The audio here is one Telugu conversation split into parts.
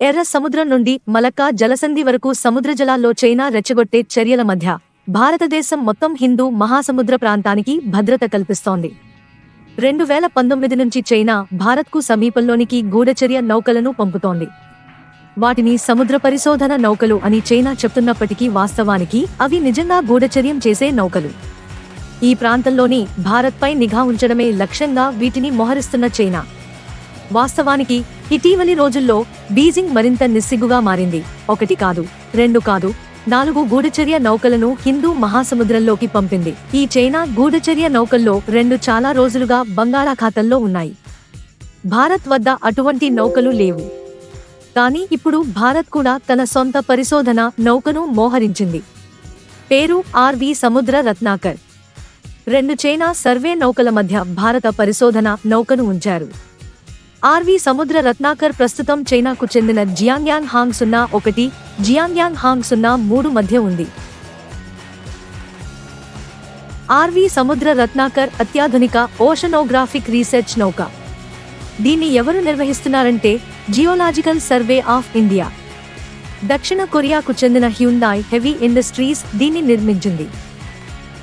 ఎర్ర సముద్రం నుండి మలక్కా జలసంధి వరకు సముద్ర జలాల్లో చైనా రెచ్చగొట్టే చర్యల మధ్య భారతదేశం మొత్తం హిందూ మహాసముద్ర ప్రాంతానికి భద్రత కల్పిస్తోంది. రెండు వేల పంతొమ్మిది నుంచి చైనా భారత్కు సమీపంలోనికి గూఢచర్య నౌకలను పంపుతోంది. వాటిని సముద్ర పరిశోధన నౌకలు అని చైనా చెప్తున్నప్పటికీ వాస్తవానికి అవి నిజంగా గూఢచర్యం చేసే నౌకలు. ఈ ప్రాంతంలోని భారత్పై నిఘా ఉంచడమే లక్ష్యంగా వీటిని మోహరిస్తున్న చైనా. వాస్తవానికి ఇటీవలి రోజుల్లో బీజింగ్ మరింత నిస్సిగ్గుగా మారింది. ఒకటి కాదు రెండు కాదు నాలుగు గూఢచర్య నౌకలను హిందూ మహాసముద్రంలోకి పంపింది. ఈ చైనా గూఢచర్య నౌకల్లో రెండు చాలా రోజులుగా బంగాళాఖాతంలో ఉన్నాయి. భారత్ వద్ద అటువంటి నౌకలు లేవు. కానీ ఇప్పుడు భారత్ కూడా తన సొంత పరిశోధన నౌకను మోహరించింది. పేరు ఆర్వి సముద్ర రత్నాకర్. రెండు చైనా సర్వే నౌకల మధ్య భారత పరిశోధన నౌకను ఉంచారు. ఆర్వి సముద్ర రత్నాకర్ ప్రస్తుతం చైనాకు చెందిన జియాంగ్యాంగ్ హాంగ్ సున్నా ఒకటి జియాంగ్యాంగ్ హాంగ్ సున్నా మూడు మధ్య ఉంది. ఆర్వి సముద్ర రత్నాకర్ అత్యాధునిక ఓషనోగ్రాఫిక్ రీసెర్చ్ నౌక. దీన్ని ఎవరు నిర్వహిస్తున్నారంటే జియోలాజికల్ సర్వే ఆఫ్ ఇండియా. దక్షిణ కొరియాకు చెందిన హ్యుందాయ్ హెవీ ఇండస్ట్రీస్ దీన్ని నిర్మించింది.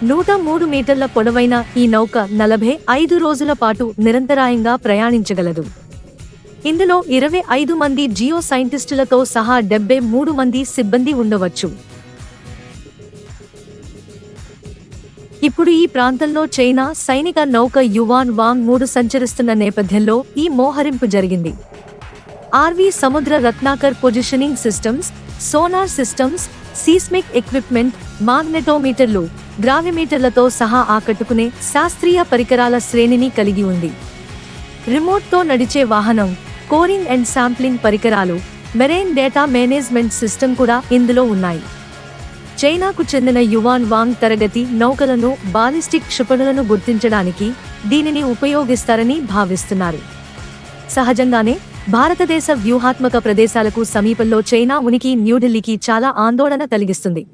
నూట మూడు మీటర్ల పొడవైన ఈ నౌక నలభై ఐదు రోజుల పాటు నిరంతరాయంగా ప్రయాణించగలదు. ఇందులో ఇరవై ఐదు మంది జియో సైంటిస్టులతో సహా డెబ్బై మూడు మంది సిబ్బంది ఉండవచ్చు. ఇప్పుడు ఈ ప్రాంతంలో చైనా సైనిక నౌక యువాన్ వాంగ్ మూడు సంచరిస్తున్న నేపథ్యంలో ఈ మోహరింపు జరిగింది. RV Samudra Ratnakar positioning systems sonar systems seismic equipment మాగ్నెటోమీటర్లు గ్రావిమీటర్లతో సహా ఆకట్టుకునే శాస్త్రీయ పరికరాల శ్రేణిని కలిగి ఉంది. రిమోట్తో నడిచే వాహనం కోరింగ్ అండ్ శాంప్లింగ్ పరికరాలు మెరైన్ డేటా మేనేజ్మెంట్ సిస్టమ్ కూడా ఇందులో ఉన్నాయి. చైనాకు చెందిన యువాన్ వాంగ్ తరగతి నౌకలను బాలిస్టిక్ క్షిపణులను గుర్తించడానికి దీనిని ఉపయోగిస్తారని భావిస్తున్నారు. సహజంగానే భారతదేశ వ్యూహాత్మక ప్రదేశాలకు సమీపంలో చైనా ఉనికి న్యూఢిల్లీకి చాలా ఆందోళన కలిగిస్తుంది.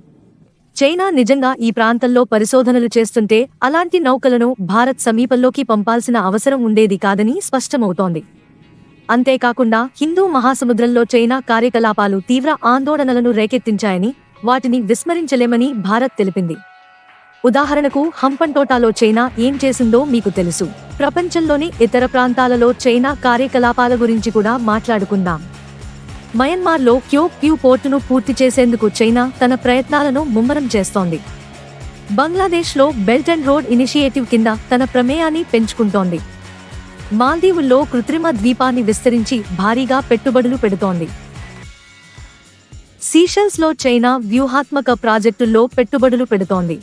చైనా నిజంగా ఈ ప్రాంతంలో పరిశోధనలు చేస్తుంటే అలాంటి నౌకలను భారత్ సమీపంలోకి పంపాల్సిన అవసరం ఉండేది కాదని స్పష్టమవుతోంది. అంతేకాకుండా హిందూ మహాసముద్రంలో చైనా కార్యకలాపాలు తీవ్ర ఆందోళనలను రేకెత్తించాయని వాటిని విస్మరించలేమని భారత్ తెలిపింది. ఉదాహరణకు హంపన్టోటాలో చైనా ఏం చేసిందో మీకు తెలుసు. ప్రపంచంలోని ఇతర ప్రాంతాలలో చైనా కార్యకలాపాల గురించి కూడా మాట్లాడుకుందాం. మయన్మార్లో క్యో క్యూ పోర్టును పూర్తి చేసేందుకు చైనా తన ప్రయత్నాలను ముమ్మరం చేస్తోంది. బంగ్లాదేశ్లో బెల్ట్ అండ్ రోడ్ ఇనిషియేటివ్ కింద తన ప్రమేయాన్ని పెంచుకుంటోంది. మాల్దీవుల్లో కృత్రిమ ద్వీపాన్ని విస్తరించి భారీగా పెట్టుబడులు పెడుతోంది. సీషెల్స్లో చైనా వ్యూహాత్మక ప్రాజెక్టుల్లో పెట్టుబడులు పెడుతోంది.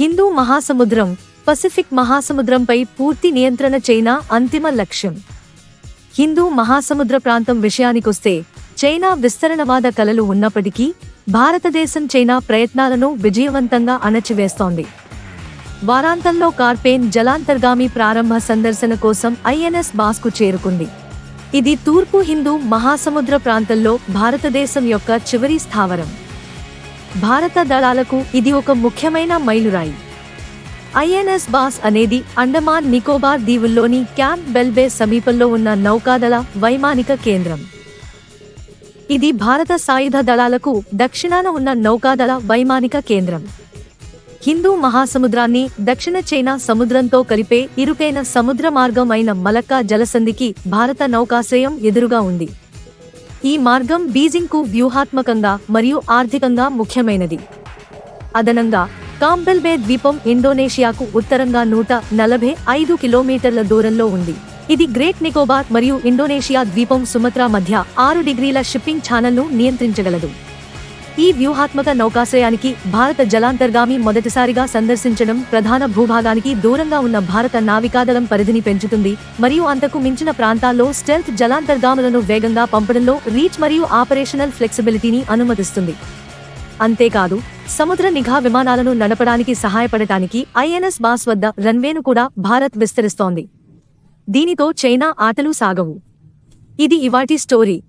హిందూ మహాసముద్రం పసిఫిక్ మహాసముద్రంపై పూర్తి నియంత్రణ చైనా అంతిమ లక్ష్యం. హిందూ మహాసముద్ర ప్రాంతం విషయానికొస్తే చైనా విస్తరణవాద కలలు ఉన్నప్పటికీ భారతదేశం చైనా ప్రయత్నాలను విజయవంతంగా అణచివేస్తోంది. వారాంతంలో కార్పేన్ జలాంతర్గామి ప్రారంభ సందర్శన కోసం ఐఎన్ఎస్ బాస్కు చేరుకుంది. ఇది తూర్పు హిందూ మహాసముద్ర ప్రాంతంలో భారతదేశం యొక్క చివరి స్థావరం. భారత దళాలకు ఇది ఒక ముఖ్యమైన మైలురాయి. ఐఎన్ఎస్ బాస్ అనేది అండమాన్ నికోబార్ దీవుల్లోని క్యాంప్ బెల్బే సమీపంలో ఉన్న నౌకాదళ వైమానిక కేంద్రం. ఇది భారత సాయుధ దళాలకు దక్షిణాన ఉన్న నౌకాదళ వైమానిక కేంద్రం. హిందూ మహాసముద్రాన్ని దక్షిణ చైనా సముద్రంతో కలిపే ఇరుకైన సముద్ర మార్గం అయిన మలక్కా జలసంధికి భారత నౌకాశ్రయం ఎదురుగా ఉంది. ఈ మార్గం బీజింగ్కు వ్యూహాత్మకంగా మరియు ఆర్థికంగా ముఖ్యమైనది. అదనంగా కాంబెల్బే ద్వీపం ఇండోనేషియాకు ఉత్తరంగా నూట నలభై ఐదు కిలోమీటర్ల దూరంలో ఉంది. ఇది గ్రేట్ నికోబార్ మరియు ఇండోనేషియా ద్వీపం సుమత్రా మధ్య ఆరు డిగ్రీల షిప్పింగ్ ఛానల్ను నియంత్రించగలదు. ఈ వ్యూహాత్మక నౌకాశ్రయానికి భారత జలాంతర్గామి మొదటిసారిగా సందర్శించడం ప్రధాన భూభాగానికి దూరంగా ఉన్న భారత నావికాదళం పరిధిని పెంచుతుంది మరియు అంతకు మించిన ప్రాంతాల్లో స్టెల్త్ జలాంతర్గాములను వేగంగా పంపడంలో రీచ్ మరియు ఆపరేషనల్ ఫ్లెక్సిబిలిటీని అనుమతిస్తుంది. అంతేకాదు సముద్ర నిఘా విమానాలను నడపడానికి సహాయపడటానికి ఐఎన్ఎస్ బాస్ వద్ద రన్వేను కూడా భారత్ విస్తరిస్తోంది. దీనితో చైనా ఆటలు సాగవు. ఇది ఇవాటి స్టోరీ.